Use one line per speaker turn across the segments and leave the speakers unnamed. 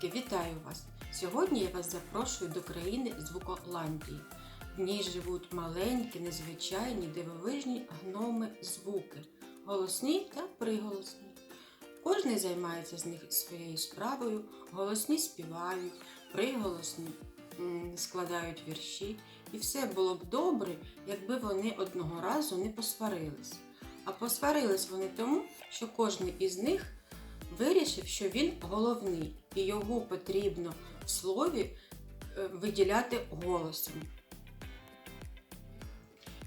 Дітки, вітаю вас! Сьогодні я вас запрошую до країни Звуколандії. В ній живуть маленькі, незвичайні, дивовижні гноми звуки, голосні та приголосні. Кожний займається з них своєю справою, голосні співають, приголосні складають вірші. І все було б добре, якби вони одного разу не посварились. А посварились вони тому, що кожен із них вирішив, що він головний, і його потрібно в слові е, виділяти голосом.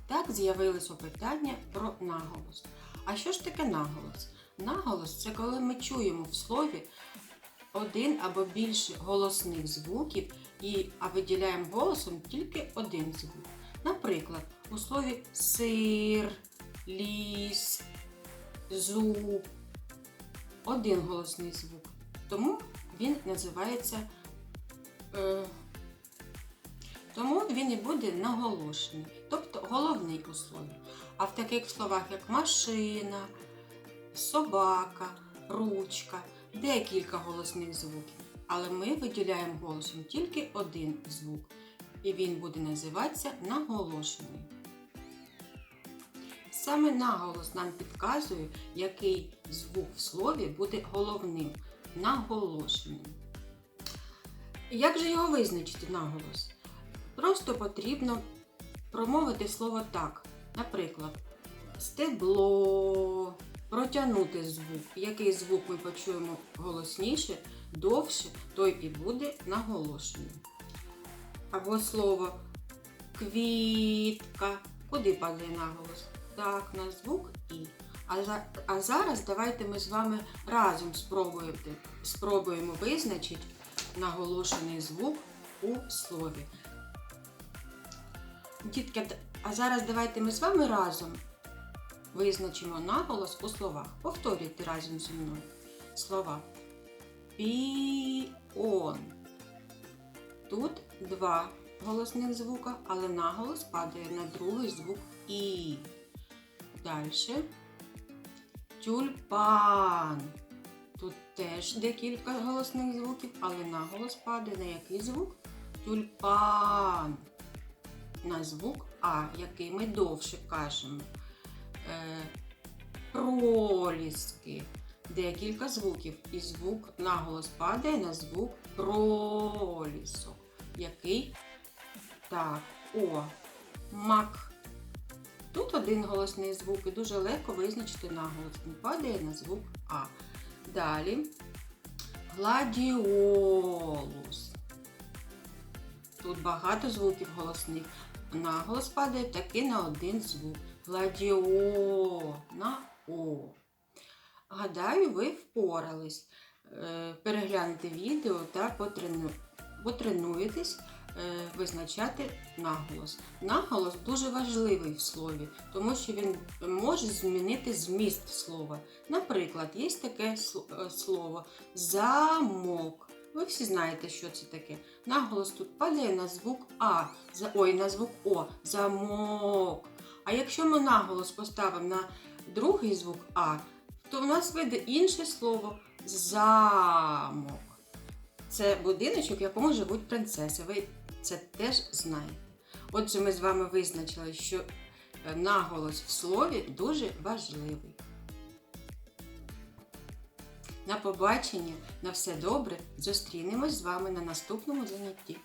Так з'явилось питання про наголос. А що ж таке наголос? Наголос це коли ми чуємо в слові один або більше голосних звуків, і, а виділяємо голосом тільки один звук. Наприклад, у слові сир, ліс, зуб один голосний звук. Тому він називається. Е, тому він і буде наголошений, тобто головний у слові. А в таких словах, як машина, собака, ручка, декілька голосних звуків. Але ми виділяємо голосом тільки один звук, і він буде називатися наголошений. Саме наголос нам підказує, який звук в слові буде головним, наголошеним. Як же його визначити наголос? Просто потрібно промовити слово так. Наприклад, стебло, протягнути звук. Який звук ми почуємо голосніше, довше, той і буде наголошеним. Або слово квітка. Куди падає наголос? Так, на звук І. А, а зараз давайте ми з вами разом спробуємо, спробуємо визначити наголошений звук у слові. Дітки, а зараз давайте ми з вами разом визначимо наголос у словах. Повторюйте разом зі мною слова. Піон. Тут два голосних звука, але наголос падає на другий звук І. Далі. Тюльпан. Тут теж декілька голосних звуків, але наголос падає на який звук? Тюльпан. На звук А, який ми довше кажемо. Е, проліски. Декілька звуків. І звук наголос падає на звук пролісок. Який? Так, О. Мак. Тут один голосний звук і дуже легко визначити наголос. Він падає на звук А. Далі гладіолус. Тут багато звуків голосних. Наголос падає таки на один звук. Гладіо на О. Гадаю, ви впорались. Е, Перегляньте відео та потрену- потренуєтесь визначати наголос. Наголос дуже важливий в слові, тому що він може змінити зміст слова. Наприклад, є таке е, слово замок. Ви всі знаєте, що це таке. Наголос тут падає на звук А, ой, на звук О, замок. А якщо ми наголос поставимо на другий звук А, то в нас вийде інше слово замок. Це будиночок, в якому живуть принцеси. Ви це теж знаєте. Отже, ми з вами визначили, що е, наголос в слові дуже важливий. На побачення, на все добре. Зустрінемось з вами на наступному занятті.